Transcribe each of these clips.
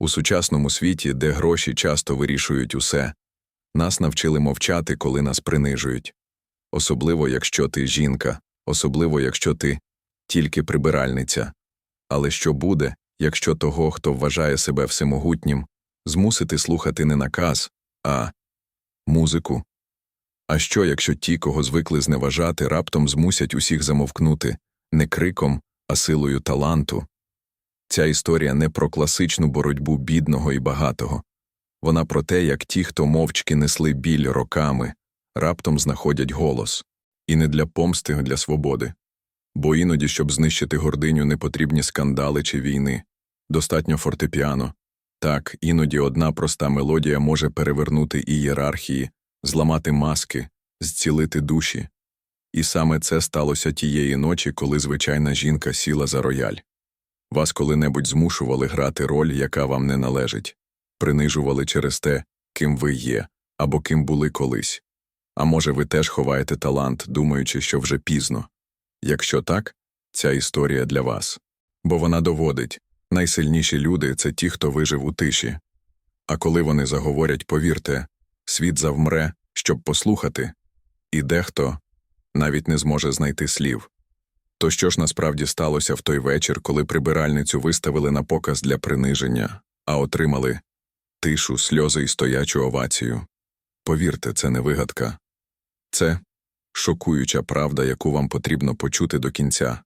У сучасному світі, де гроші часто вирішують усе, нас навчили мовчати, коли нас принижують. Особливо, якщо ти жінка, особливо, якщо ти тільки прибиральниця. Але що буде, якщо того, хто вважає себе всемогутнім, змусити слухати не наказ, а музику? А що, якщо ті, кого звикли зневажати, раптом змусять усіх замовкнути не криком, а силою таланту? Ця історія не про класичну боротьбу бідного і багатого. Вона про те, як ті, хто мовчки несли біль роками, раптом знаходять голос. І не для помсти, а для свободи. Бо іноді, щоб знищити гординю, не потрібні скандали чи війни. Достатньо фортепіано. Так, іноді одна проста мелодія може перевернути ієрархії, зламати маски, зцілити душі. І саме це сталося тієї ночі, коли звичайна жінка сіла за рояль. Вас коли-небудь змушували грати роль, яка вам не належить, принижували через те, ким ви є, або ким були колись. А може, ви теж ховаєте талант, думаючи, що вже пізно. Якщо так, ця історія для вас. Бо вона доводить найсильніші люди це ті, хто вижив у тиші. А коли вони заговорять, повірте, світ завмре, щоб послухати, і дехто навіть не зможе знайти слів. То що ж насправді сталося в той вечір, коли прибиральницю виставили на показ для приниження, а отримали тишу, сльози і стоячу овацію? Повірте, це не вигадка. Це шокуюча правда, яку вам потрібно почути до кінця.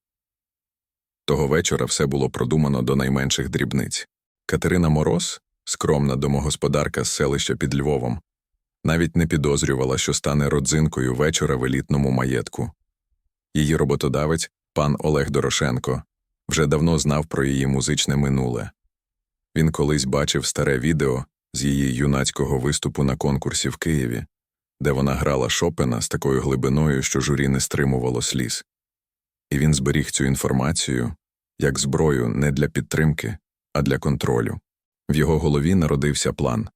Того вечора все було продумано до найменших дрібниць. Катерина Мороз, скромна домогосподарка з селища під Львовом, навіть не підозрювала, що стане родзинкою вечора в елітному маєтку. Її роботодавець, пан Олег Дорошенко, вже давно знав про її музичне минуле. Він колись бачив старе відео з її юнацького виступу на конкурсі в Києві, де вона грала Шопена з такою глибиною, що журі не стримувало сліз. І він зберіг цю інформацію як зброю не для підтримки, а для контролю. В його голові народився план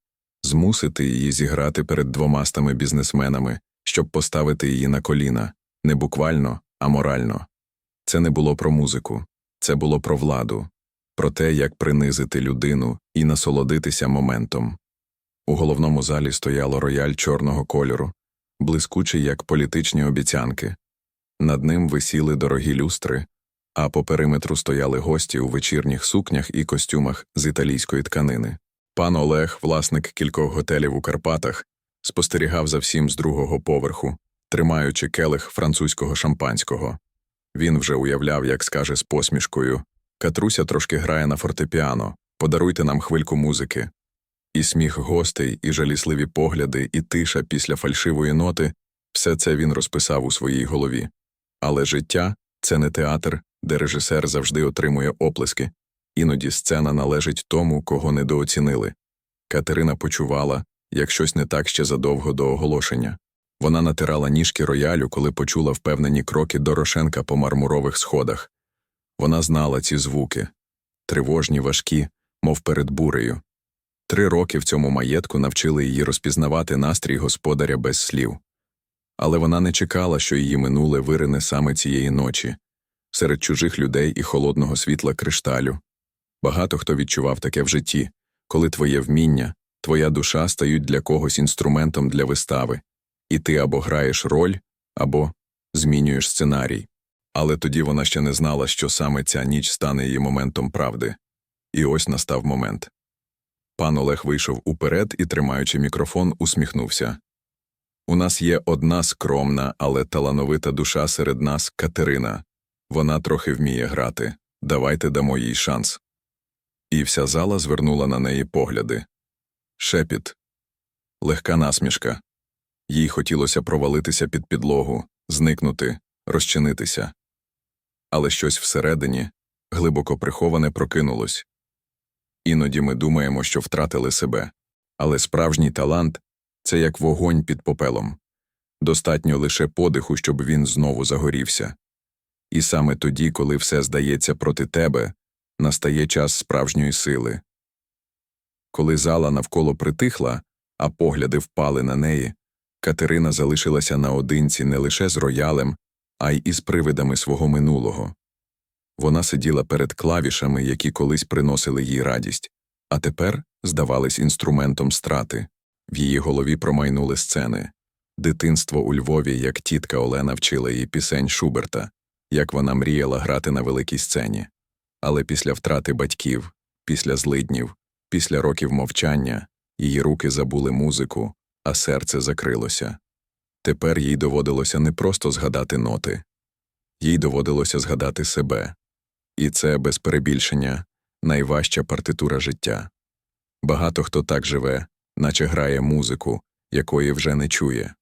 змусити її зіграти перед двомастами бізнесменами, щоб поставити її на коліна, не буквально, а морально. Це не було про музику, це було про владу, про те, як принизити людину і насолодитися моментом. У головному залі стояло рояль чорного кольору, блискучий, як політичні обіцянки. Над ним висіли дорогі люстри, а по периметру стояли гості у вечірніх сукнях і костюмах з італійської тканини. Пан Олег, власник кількох готелів у Карпатах, спостерігав за всім з другого поверху, тримаючи келих французького шампанського. Він вже уявляв, як скаже з посмішкою Катруся трошки грає на фортепіано, подаруйте нам хвильку музики. І сміх гостей, і жалісливі погляди, і тиша після фальшивої ноти все це він розписав у своїй голові. Але життя це не театр, де режисер завжди отримує оплески, іноді сцена належить тому, кого недооцінили. Катерина почувала, як щось не так ще задовго до оголошення. Вона натирала ніжки роялю, коли почула впевнені кроки Дорошенка по мармурових сходах. Вона знала ці звуки тривожні, важкі, мов перед бурею. Три роки в цьому маєтку навчили її розпізнавати настрій господаря без слів. Але вона не чекала, що її минуле вирине саме цієї ночі, серед чужих людей і холодного світла кришталю. Багато хто відчував таке в житті, коли твоє вміння, твоя душа стають для когось інструментом для вистави, і ти або граєш роль, або змінюєш сценарій. Але тоді вона ще не знала, що саме ця ніч стане її моментом правди. І ось настав момент. Пан Олег вийшов уперед і, тримаючи мікрофон, усміхнувся. У нас є одна скромна, але талановита душа серед нас Катерина. Вона трохи вміє грати. Давайте дамо їй шанс. І вся зала звернула на неї погляди. Шепіт, легка насмішка. Їй хотілося провалитися під підлогу, зникнути, розчинитися. Але щось всередині, глибоко приховане, прокинулось. Іноді ми думаємо, що втратили себе, але справжній талант це як вогонь під попелом. Достатньо лише подиху, щоб він знову загорівся. І саме тоді, коли все здається проти тебе, настає час справжньої сили. Коли зала навколо притихла, а погляди впали на неї, Катерина залишилася наодинці не лише з роялем, а й із привидами свого минулого. Вона сиділа перед клавішами, які колись приносили їй радість, а тепер здавались інструментом страти. В її голові промайнули сцени. Дитинство у Львові, як тітка Олена вчила її пісень Шуберта, як вона мріяла грати на великій сцені. Але після втрати батьків, після злиднів, після років мовчання, її руки забули музику, а серце закрилося. Тепер їй доводилося не просто згадати ноти, їй доводилося згадати себе. І це, без перебільшення, найважча партитура життя. Багато хто так живе, наче грає музику, якої вже не чує.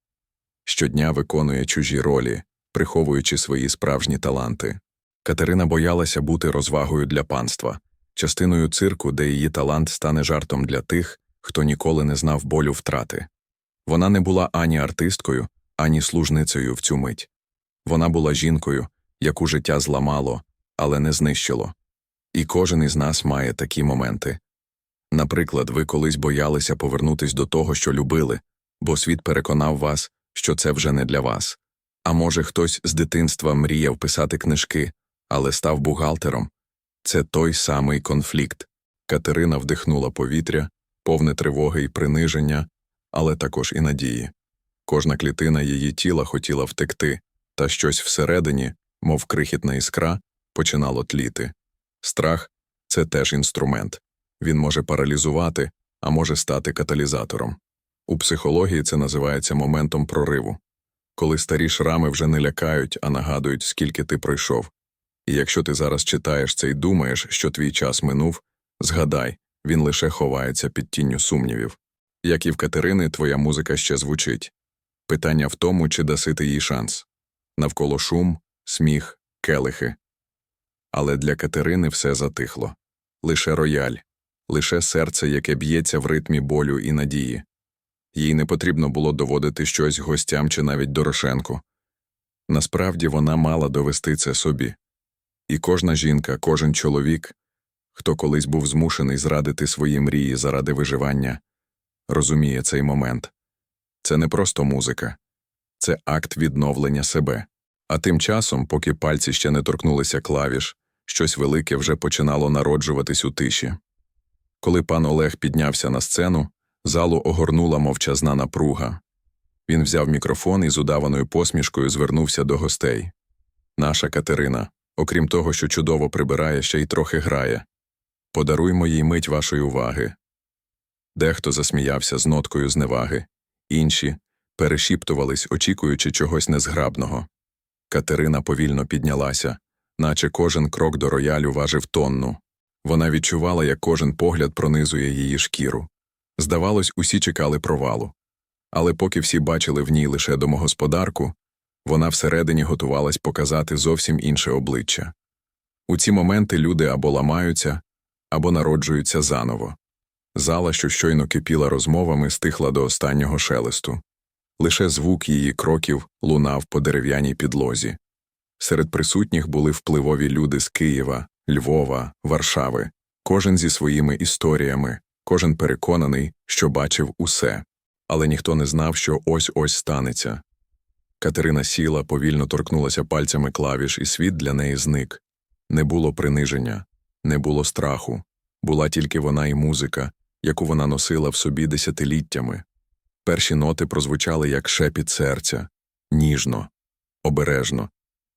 Щодня виконує чужі ролі, приховуючи свої справжні таланти. Катерина боялася бути розвагою для панства, частиною цирку, де її талант стане жартом для тих, хто ніколи не знав болю втрати. Вона не була ані артисткою, ані служницею в цю мить. Вона була жінкою, яку життя зламало, але не знищило. І кожен із нас має такі моменти. Наприклад, ви колись боялися повернутись до того, що любили, бо світ переконав вас, що це вже не для вас. А може, хтось з дитинства мріяв писати книжки, але став бухгалтером. Це той самий конфлікт. Катерина вдихнула повітря, повне тривоги і приниження, але також і надії. Кожна клітина її тіла хотіла втекти, та щось всередині, мов крихітна іскра, починало тліти. Страх це теж інструмент. Він може паралізувати, а може стати каталізатором. У психології це називається моментом прориву, коли старі шрами вже не лякають, а нагадують, скільки ти пройшов. І якщо ти зараз читаєш це і думаєш, що твій час минув, згадай, він лише ховається під тінню сумнівів. Як і в Катерини, твоя музика ще звучить. Питання в тому, чи даси ти їй шанс. Навколо шум, сміх, келихи. Але для Катерини все затихло лише рояль, лише серце, яке б'ється в ритмі болю і надії. Їй не потрібно було доводити щось гостям чи навіть Дорошенку. Насправді вона мала довести це собі. І кожна жінка, кожен чоловік, хто колись був змушений зрадити свої мрії заради виживання, розуміє цей момент. Це не просто музика, це акт відновлення себе. А тим часом, поки пальці ще не торкнулися клавіш, щось велике вже починало народжуватись у тиші. Коли пан Олег піднявся на сцену, залу огорнула мовчазна напруга. Він взяв мікрофон і з удаваною посмішкою звернувся до гостей. Наша Катерина, окрім того, що чудово прибирає, ще й трохи грає. Подаруймо їй мить вашої уваги. Дехто засміявся з ноткою зневаги, інші перешіптувались, очікуючи чогось незграбного. Катерина повільно піднялася, наче кожен крок до роялю важив тонну. Вона відчувала, як кожен погляд пронизує її шкіру. Здавалось, усі чекали провалу. Але поки всі бачили в ній лише домогосподарку, вона всередині готувалась показати зовсім інше обличчя. У ці моменти люди або ламаються, або народжуються заново. Зала, що щойно кипіла розмовами, стихла до останнього шелесту. Лише звук її кроків лунав по дерев'яній підлозі. Серед присутніх були впливові люди з Києва, Львова, Варшави, кожен зі своїми історіями, кожен переконаний, що бачив усе, але ніхто не знав, що ось ось станеться. Катерина сіла, повільно торкнулася пальцями клавіш, і світ для неї зник. Не було приниження, не було страху, була тільки вона і музика, яку вона носила в собі десятиліттями. Перші ноти прозвучали як шепіт серця, ніжно, обережно,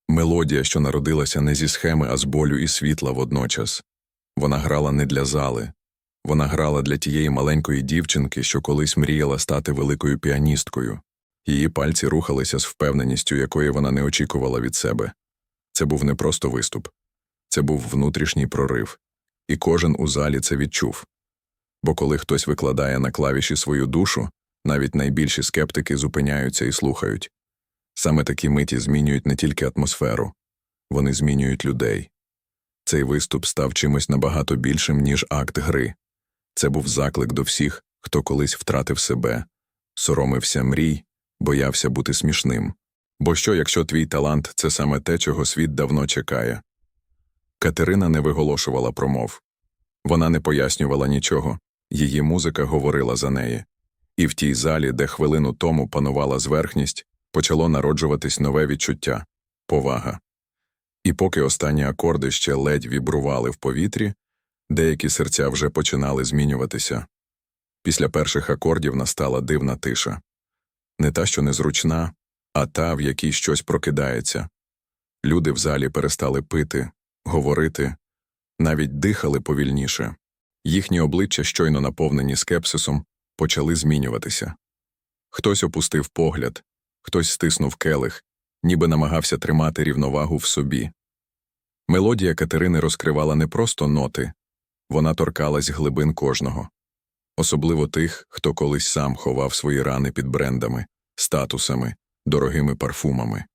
мелодія, що народилася не зі схеми, а з болю і світла водночас. Вона грала не для зали, вона грала для тієї маленької дівчинки, що колись мріяла стати великою піаністкою. Її пальці рухалися з впевненістю, якої вона не очікувала від себе. Це був не просто виступ, це був внутрішній прорив, і кожен у залі це відчув. Бо коли хтось викладає на клавіші свою душу, навіть найбільші скептики зупиняються і слухають. Саме такі миті змінюють не тільки атмосферу, вони змінюють людей. Цей виступ став чимось набагато більшим, ніж акт гри. Це був заклик до всіх, хто колись втратив себе, соромився мрій, боявся бути смішним. Бо що, якщо твій талант це саме те, чого світ давно чекає? Катерина не виголошувала промов. Вона не пояснювала нічого, її музика говорила за неї. І в тій залі, де хвилину тому панувала зверхність, почало народжуватись нове відчуття повага. І поки останні акорди ще ледь вібрували в повітрі, Деякі серця вже починали змінюватися. Після перших акордів настала дивна тиша. Не та, що незручна, а та, в якій щось прокидається. Люди в залі перестали пити, говорити, навіть дихали повільніше. Їхні обличчя, щойно наповнені скепсисом, почали змінюватися. Хтось опустив погляд, хтось стиснув келих, ніби намагався тримати рівновагу в собі. Мелодія Катерини розкривала не просто ноти, вона торкалась глибин кожного, особливо тих, хто колись сам ховав свої рани під брендами, статусами, дорогими парфумами.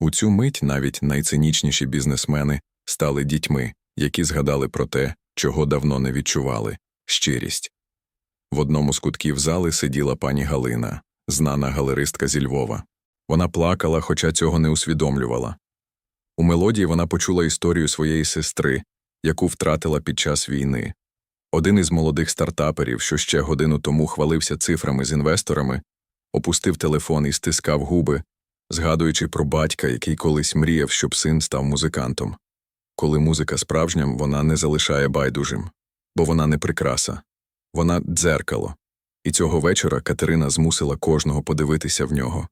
У цю мить навіть найцинічніші бізнесмени стали дітьми, які згадали про те, чого давно не відчували щирість. В одному з кутків зали сиділа пані Галина, знана галеристка зі Львова. Вона плакала, хоча цього не усвідомлювала. У мелодії вона почула історію своєї сестри, яку втратила під час війни. Один із молодих стартаперів, що ще годину тому хвалився цифрами з інвесторами, опустив телефон і стискав губи, згадуючи про батька, який колись мріяв, щоб син став музикантом. Коли музика справжня, вона не залишає байдужим, бо вона не прикраса, вона дзеркало. І цього вечора Катерина змусила кожного подивитися в нього.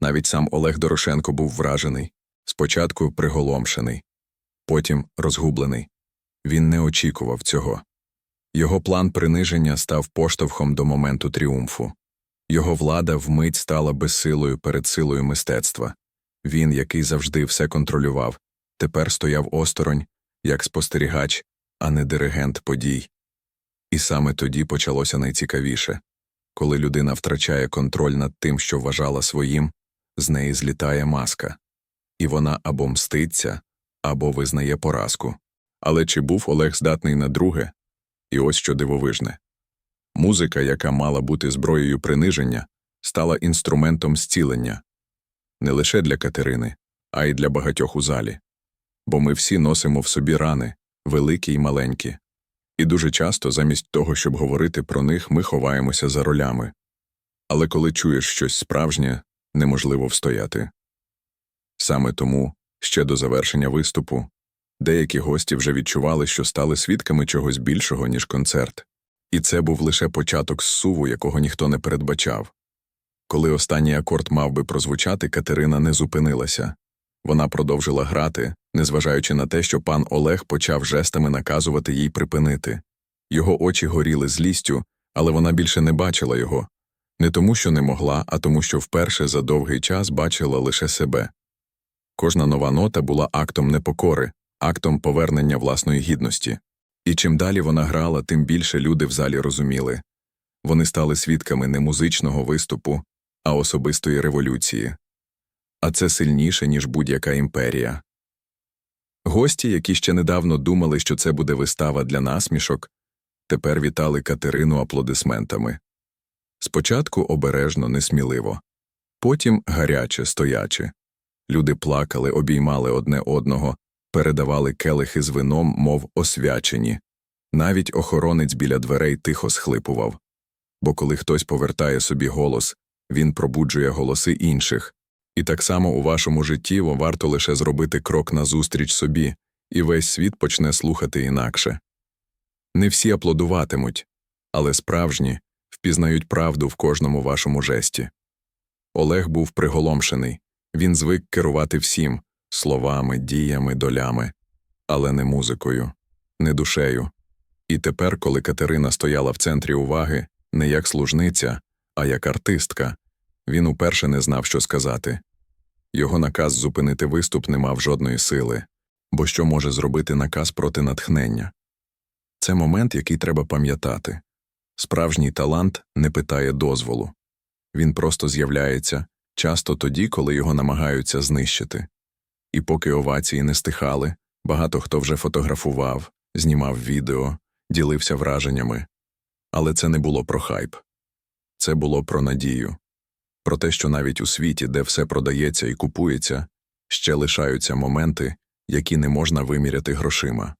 Навіть сам Олег Дорошенко був вражений, спочатку приголомшений, потім розгублений. Він не очікував цього. Його план приниження став поштовхом до моменту тріумфу. Його влада вмить стала безсилою перед силою мистецтва. Він, який завжди все контролював, тепер стояв осторонь, як спостерігач, а не диригент подій. І саме тоді почалося найцікавіше коли людина втрачає контроль над тим, що вважала своїм, з неї злітає маска, і вона або мститься, або визнає поразку. Але чи був Олег здатний на друге? І ось що дивовижне музика, яка мала бути зброєю приниження, стала інструментом зцілення не лише для Катерини, а й для багатьох у залі. Бо ми всі носимо в собі рани, великі й маленькі. І дуже часто, замість того, щоб говорити про них, ми ховаємося за ролями. Але коли чуєш щось справжнє, неможливо встояти. Саме тому, ще до завершення виступу, деякі гості вже відчували, що стали свідками чогось більшого, ніж концерт. І це був лише початок зсуву, якого ніхто не передбачав. Коли останній акорд мав би прозвучати, Катерина не зупинилася. Вона продовжила грати, незважаючи на те, що пан Олег почав жестами наказувати їй припинити. Його очі горіли злістю, але вона більше не бачила його не тому, що не могла, а тому, що вперше за довгий час бачила лише себе. Кожна нова нота була актом непокори, актом повернення власної гідності. І чим далі вона грала, тим більше люди в залі розуміли вони стали свідками не музичного виступу, а особистої революції. А це сильніше, ніж будь-яка імперія. Гості, які ще недавно думали, що це буде вистава для насмішок, тепер вітали Катерину аплодисментами. Спочатку обережно, несміливо, потім гаряче, стояче. Люди плакали, обіймали одне одного, передавали келихи з вином, мов освячені. Навіть охоронець біля дверей тихо схлипував. Бо коли хтось повертає собі голос, він пробуджує голоси інших. І так само у вашому житті варто лише зробити крок назустріч собі, і весь світ почне слухати інакше. Не всі аплодуватимуть, але справжні впізнають правду в кожному вашому жесті. Олег був приголомшений він звик керувати всім словами, діями, долями, але не музикою, не душею. І тепер, коли Катерина стояла в центрі уваги, не як служниця, а як артистка, він уперше не знав, що сказати. Його наказ зупинити виступ не мав жодної сили, бо що може зробити наказ проти натхнення? Це момент, який треба пам'ятати. Справжній талант не питає дозволу. Він просто з'являється часто тоді, коли його намагаються знищити. І поки овації не стихали, багато хто вже фотографував, знімав відео, ділився враженнями. Але це не було про хайп. Це було про надію про те, що навіть у світі, де все продається і купується, ще лишаються моменти, які не можна виміряти грошима.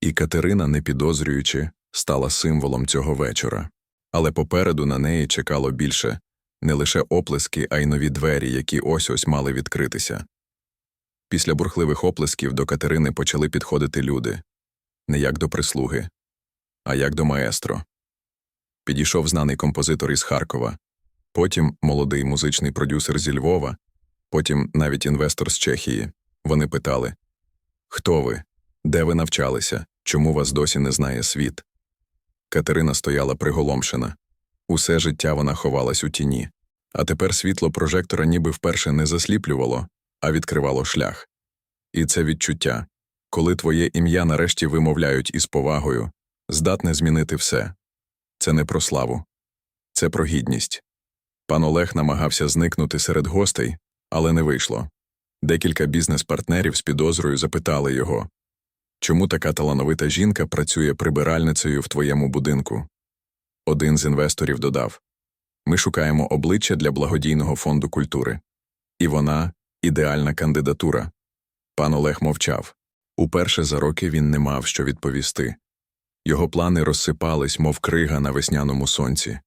І Катерина, не підозрюючи, стала символом цього вечора, але попереду на неї чекало більше не лише оплески, а й нові двері, які ось ось мали відкритися. Після бурхливих оплесків до Катерини почали підходити люди не як до прислуги, а як до маестро. Підійшов знаний композитор із Харкова, потім молодий музичний продюсер зі Львова, потім навіть інвестор з Чехії. Вони питали Хто ви? Де ви навчалися? Чому вас досі не знає світ? Катерина стояла приголомшена. Усе життя вона ховалась у тіні, а тепер світло прожектора ніби вперше не засліплювало, а відкривало шлях. І це відчуття, коли твоє ім'я нарешті вимовляють із повагою, здатне змінити все. Це не про славу, це про гідність. Пан Олег намагався зникнути серед гостей, але не вийшло. Декілька бізнес-партнерів з підозрою запитали його чому така талановита жінка працює прибиральницею в твоєму будинку? Один з інвесторів додав Ми шукаємо обличчя для благодійного фонду культури. І вона ідеальна кандидатура. Пан Олег мовчав. Уперше за роки він не мав що відповісти. Його плани розсипались, мов крига на весняному сонці.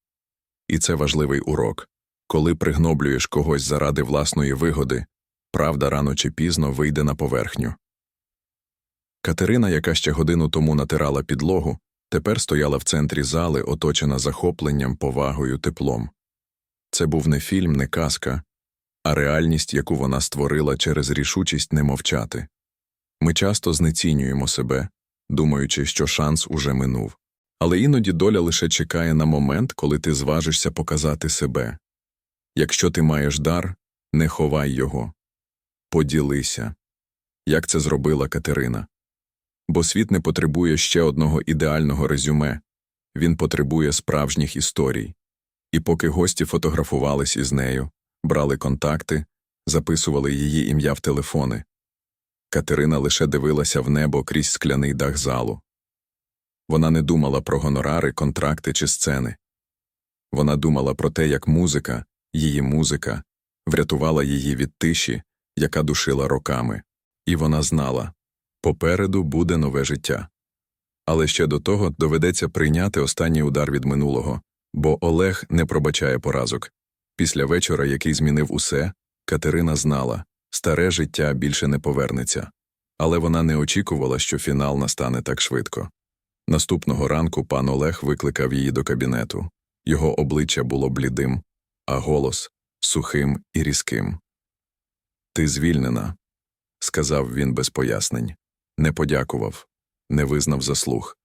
І це важливий урок. Коли пригноблюєш когось заради власної вигоди, правда рано чи пізно вийде на поверхню. Катерина, яка ще годину тому натирала підлогу, тепер стояла в центрі зали, оточена захопленням, повагою, теплом. Це був не фільм, не казка, а реальність, яку вона створила через рішучість не мовчати. Ми часто знецінюємо себе, думаючи, що шанс уже минув. Але іноді доля лише чекає на момент, коли ти зважишся показати себе. Якщо ти маєш дар, не ховай його. Поділися. Як це зробила Катерина. Бо світ не потребує ще одного ідеального резюме він потребує справжніх історій. І поки гості фотографувались із нею, брали контакти, записували її ім'я в телефони. Катерина лише дивилася в небо крізь скляний дах залу. Вона не думала про гонорари, контракти чи сцени. Вона думала про те, як музика, її музика, врятувала її від тиші, яка душила роками, і вона знала попереду буде нове життя. Але ще до того доведеться прийняти останній удар від минулого, бо Олег не пробачає поразок. Після вечора, який змінив усе, Катерина знала старе життя більше не повернеться. Але вона не очікувала, що фінал настане так швидко. Наступного ранку пан Олег викликав її до кабінету. Його обличчя було блідим, а голос сухим і різким. Ти звільнена, сказав він без пояснень. Не подякував, не визнав заслуг.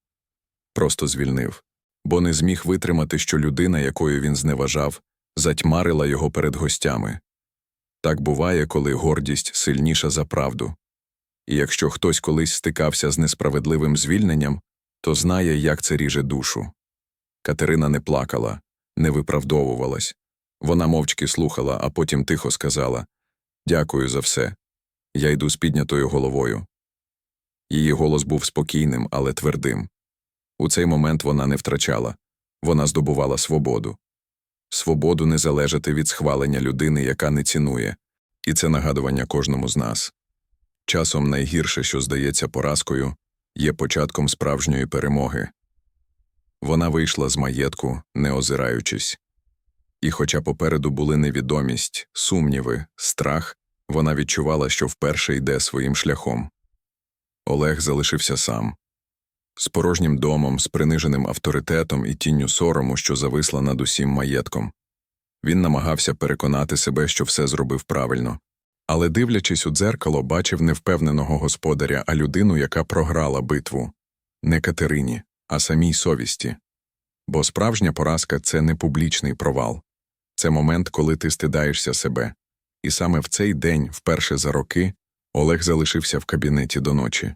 Просто звільнив, бо не зміг витримати, що людина, якою він зневажав, затьмарила його перед гостями. Так буває, коли гордість сильніша за правду. І якщо хтось колись стикався з несправедливим звільненням, то знає, як це ріже душу. Катерина не плакала, не виправдовувалась. Вона мовчки слухала, а потім тихо сказала Дякую за все. Я йду з піднятою головою. Її голос був спокійним, але твердим. У цей момент вона не втрачала вона здобувала свободу. Свободу не залежати від схвалення людини, яка не цінує, і це нагадування кожному з нас. Часом найгірше, що здається поразкою, є початком справжньої перемоги. Вона вийшла з маєтку, не озираючись. І, хоча попереду були невідомість, сумніви, страх, вона відчувала, що вперше йде своїм шляхом. Олег залишився сам з порожнім домом, з приниженим авторитетом і тінню сорому, що зависла над усім маєтком. Він намагався переконати себе, що все зробив правильно, але, дивлячись у дзеркало, бачив не впевненого господаря, а людину, яка програла битву не Катерині, а самій совісті. Бо справжня поразка це не публічний провал, це момент, коли ти стидаєшся себе. І саме в цей день, вперше за роки, Олег залишився в кабінеті до ночі,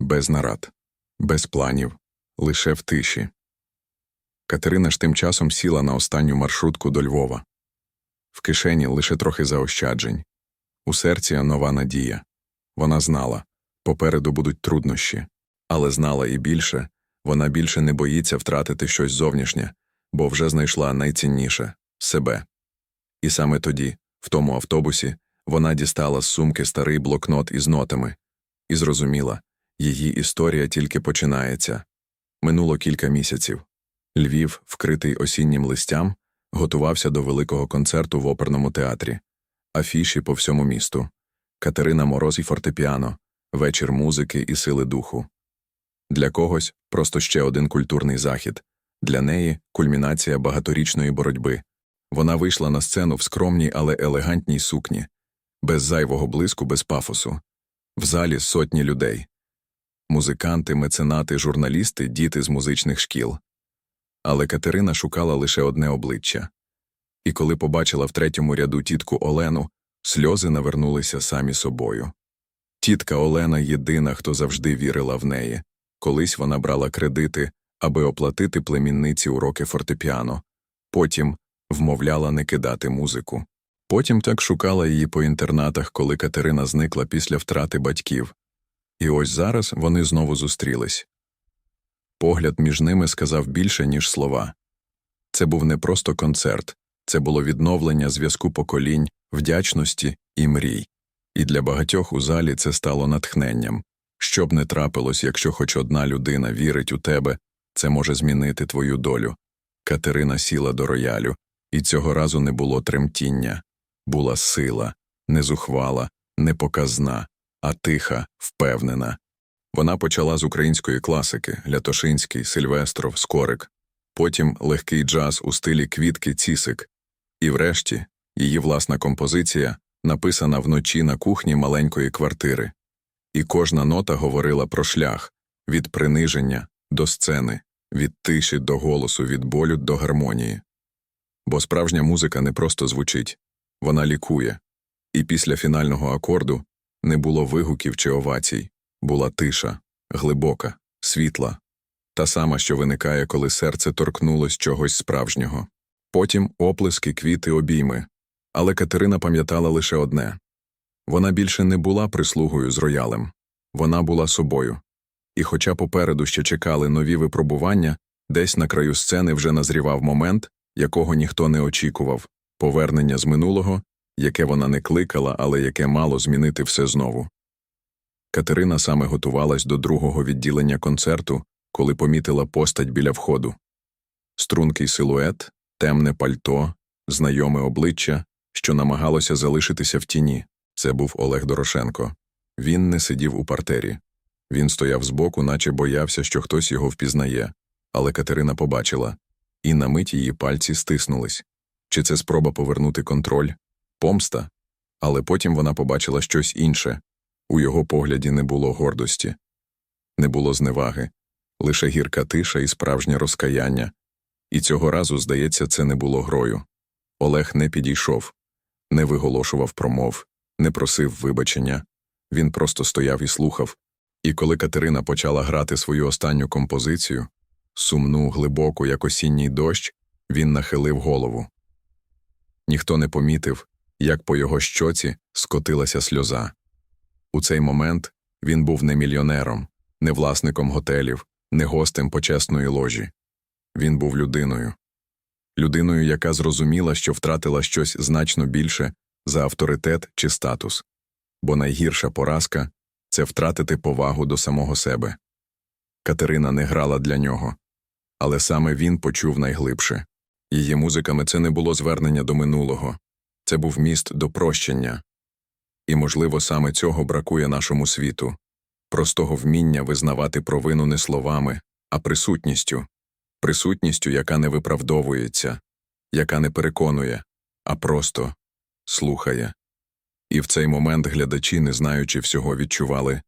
без нарад, без планів, лише в тиші. Катерина ж тим часом сіла на останню маршрутку до Львова. В кишені лише трохи заощаджень, у серці нова надія. Вона знала попереду будуть труднощі, але знала і більше вона більше не боїться втратити щось зовнішнє, бо вже знайшла найцінніше себе. І саме тоді, в тому автобусі, вона дістала з сумки старий блокнот із нотами і зрозуміла її історія тільки починається. Минуло кілька місяців. Львів, вкритий осіннім листям, готувався до великого концерту в оперному театрі, афіші по всьому місту. Катерина Мороз і фортепіано, вечір музики і сили духу. Для когось просто ще один культурний захід, для неї кульмінація багаторічної боротьби. Вона вийшла на сцену в скромній, але елегантній сукні, без зайвого блиску, без пафосу. В залі сотні людей музиканти, меценати, журналісти, діти з музичних шкіл. Але Катерина шукала лише одне обличчя. І коли побачила в третьому ряду тітку Олену, сльози навернулися самі собою. Тітка Олена єдина, хто завжди вірила в неї. Колись вона брала кредити, аби оплатити племінниці уроки фортепіано. Потім вмовляла не кидати музику. Потім так шукала її по інтернатах, коли Катерина зникла після втрати батьків. І ось зараз вони знову зустрілись. Погляд між ними сказав більше, ніж слова. Це був не просто концерт, це було відновлення зв'язку поколінь, вдячності і мрій. І для багатьох у залі це стало натхненням. Що б не трапилось, якщо хоч одна людина вірить у тебе, це може змінити твою долю. Катерина сіла до роялю, і цього разу не було тремтіння. Була сила, не зухвала, не показна, а тиха, впевнена. Вона почала з української класики Лятошинський, Сильвестров, Скорик, потім легкий джаз у стилі квітки цісик, і врешті її власна композиція, написана вночі на кухні маленької квартири. І кожна нота говорила про шлях від приниження до сцени, від тиші до голосу, від болю до гармонії. Бо справжня музика не просто звучить, вона лікує. І після фінального акорду не було вигуків чи овацій, була тиша, глибока, світла, та сама, що виникає, коли серце торкнулось чогось справжнього. Потім оплески, квіти, обійми. Але Катерина пам'ятала лише одне вона більше не була прислугою з роялем, вона була собою. І хоча попереду ще чекали нові випробування, десь на краю сцени вже назрівав момент, якого ніхто не очікував повернення з минулого, яке вона не кликала, але яке мало змінити все знову. Катерина саме готувалась до другого відділення концерту, коли помітила постать біля входу. Стрункий силует, темне пальто, знайоме обличчя, що намагалося залишитися в тіні. Це був Олег Дорошенко. Він не сидів у партері. Він стояв збоку, наче боявся, що хтось його впізнає, але Катерина побачила, і на мить її пальці стиснулись. Чи це спроба повернути контроль? Помста? Але потім вона побачила щось інше. У його погляді не було гордості, не було зневаги, лише гірка тиша і справжнє розкаяння. І цього разу, здається, це не було грою. Олег не підійшов, не виголошував промов, не просив вибачення. Він просто стояв і слухав. І коли Катерина почала грати свою останню композицію, сумну, глибоку, як осінній дощ, він нахилив голову. Ніхто не помітив, як по його щоці скотилася сльоза. У цей момент він був не мільйонером, не власником готелів, не гостем почесної ложі. Він був людиною. Людиною, яка зрозуміла, що втратила щось значно більше за авторитет чи статус. Бо найгірша поразка це втратити повагу до самого себе. Катерина не грала для нього, але саме він почув найглибше. Її музиками це не було звернення до минулого, це був міст до прощення. І, можливо, саме цього бракує нашому світу простого вміння визнавати провину не словами, а присутністю, присутністю, яка не виправдовується, яка не переконує, а просто слухає. І в цей момент глядачі, не знаючи всього, відчували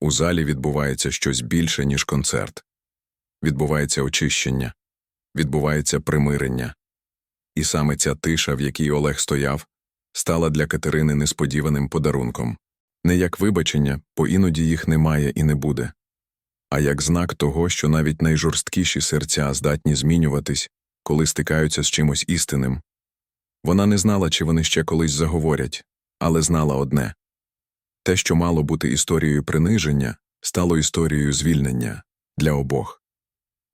у залі відбувається щось більше, ніж концерт, відбувається очищення, відбувається примирення. І саме ця тиша, в якій Олег стояв, стала для Катерини несподіваним подарунком не як вибачення, бо іноді їх немає і не буде, а як знак того, що навіть найжорсткіші серця здатні змінюватись, коли стикаються з чимось істинним. Вона не знала, чи вони ще колись заговорять, але знала одне те, що мало бути історією приниження, стало історією звільнення для обох.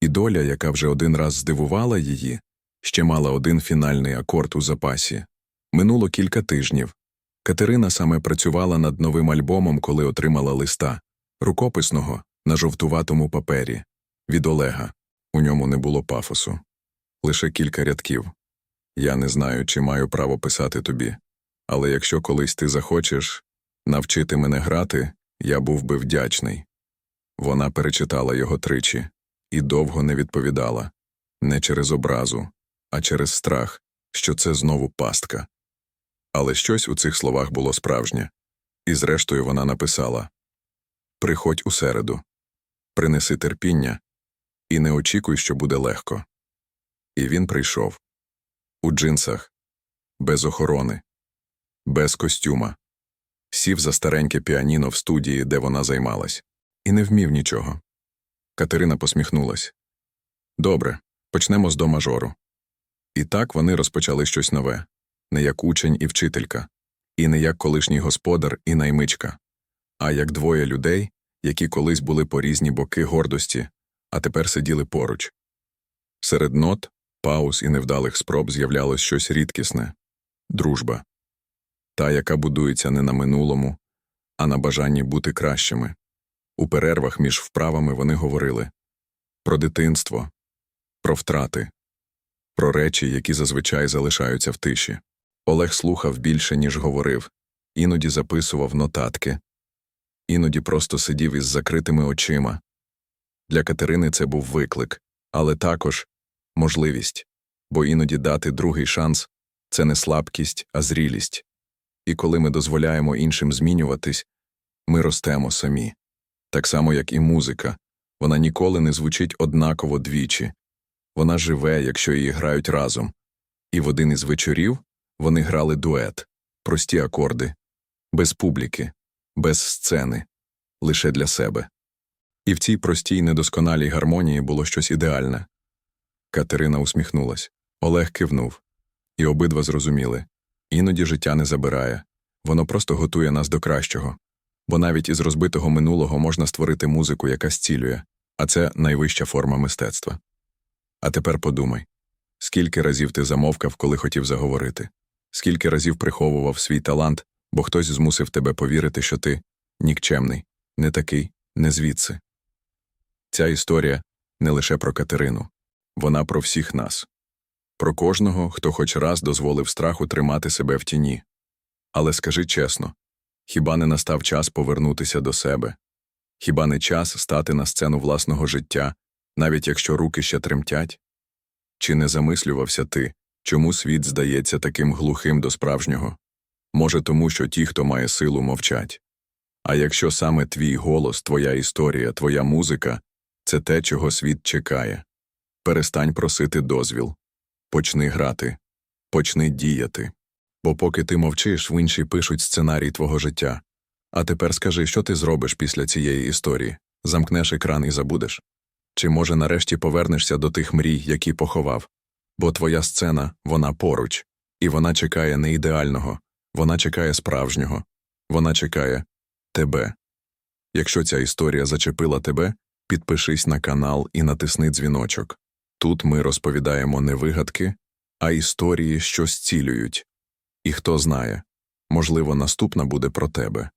І доля, яка вже один раз здивувала її, ще мала один фінальний акорд у запасі. Минуло кілька тижнів. Катерина саме працювала над новим альбомом, коли отримала листа рукописного на жовтуватому папері від Олега. У ньому не було пафосу. Лише кілька рядків. Я не знаю, чи маю право писати тобі, але якщо колись ти захочеш навчити мене грати, я був би вдячний. Вона перечитала його тричі і довго не відповідала. Не через образу, а через страх, що це знову пастка. Але щось у цих словах було справжнє, і зрештою вона написала. Приходь у середу, принеси терпіння і не очікуй, що буде легко. І він прийшов. У джинсах, без охорони, без костюма, сів за стареньке піаніно в студії, де вона займалась, і не вмів нічого. Катерина посміхнулась. Добре, почнемо з до мажору. І так вони розпочали щось нове не як учень і вчителька, і не як колишній господар і наймичка, а як двоє людей, які колись були по різні боки гордості, а тепер сиділи поруч. Серед нот, пауз і невдалих спроб з'являлось щось рідкісне дружба, та, яка будується не на минулому, а на бажанні бути кращими. У перервах між вправами вони говорили про дитинство, про втрати, про речі, які зазвичай залишаються в тиші. Олег слухав більше, ніж говорив, іноді записував нотатки, іноді просто сидів із закритими очима. Для Катерини це був виклик, але також можливість, бо іноді дати другий шанс це не слабкість, а зрілість. І коли ми дозволяємо іншим змінюватись, ми ростемо самі. Так само, як і музика, вона ніколи не звучить однаково двічі. Вона живе, якщо її грають разом. І в один із вечорів вони грали дует, прості акорди, без публіки, без сцени, лише для себе. І в цій простій недосконалій гармонії було щось ідеальне. Катерина усміхнулась. Олег кивнув. І обидва зрозуміли іноді життя не забирає, воно просто готує нас до кращого. Бо навіть із розбитого минулого можна створити музику, яка зцілює, а це найвища форма мистецтва. А тепер подумай скільки разів ти замовкав, коли хотів заговорити, скільки разів приховував свій талант, бо хтось змусив тебе повірити, що ти нікчемний, не такий, не звідси. Ця історія не лише про Катерину, вона про всіх нас, про кожного, хто хоч раз дозволив страху тримати себе в тіні. Але скажи чесно хіба не настав час повернутися до себе? Хіба не час стати на сцену власного життя, навіть якщо руки ще тремтять? Чи не замислювався ти, чому світ здається таким глухим до справжнього? Може, тому, що ті, хто має силу, мовчать. А якщо саме твій голос, твоя історія, твоя музика це те, чого світ чекає, перестань просити дозвіл, почни грати, почни діяти. Бо поки ти мовчиш, в інші пишуть сценарій твого життя. А тепер скажи, що ти зробиш після цієї історії? Замкнеш екран і забудеш? Чи, може, нарешті повернешся до тих мрій, які поховав? Бо твоя сцена, вона поруч, і вона чекає не ідеального, вона чекає справжнього, вона чекає тебе. Якщо ця історія зачепила тебе, підпишись на канал і натисни дзвіночок. Тут ми розповідаємо не вигадки, а історії, що зцілюють. І хто знає, можливо, наступна буде про тебе.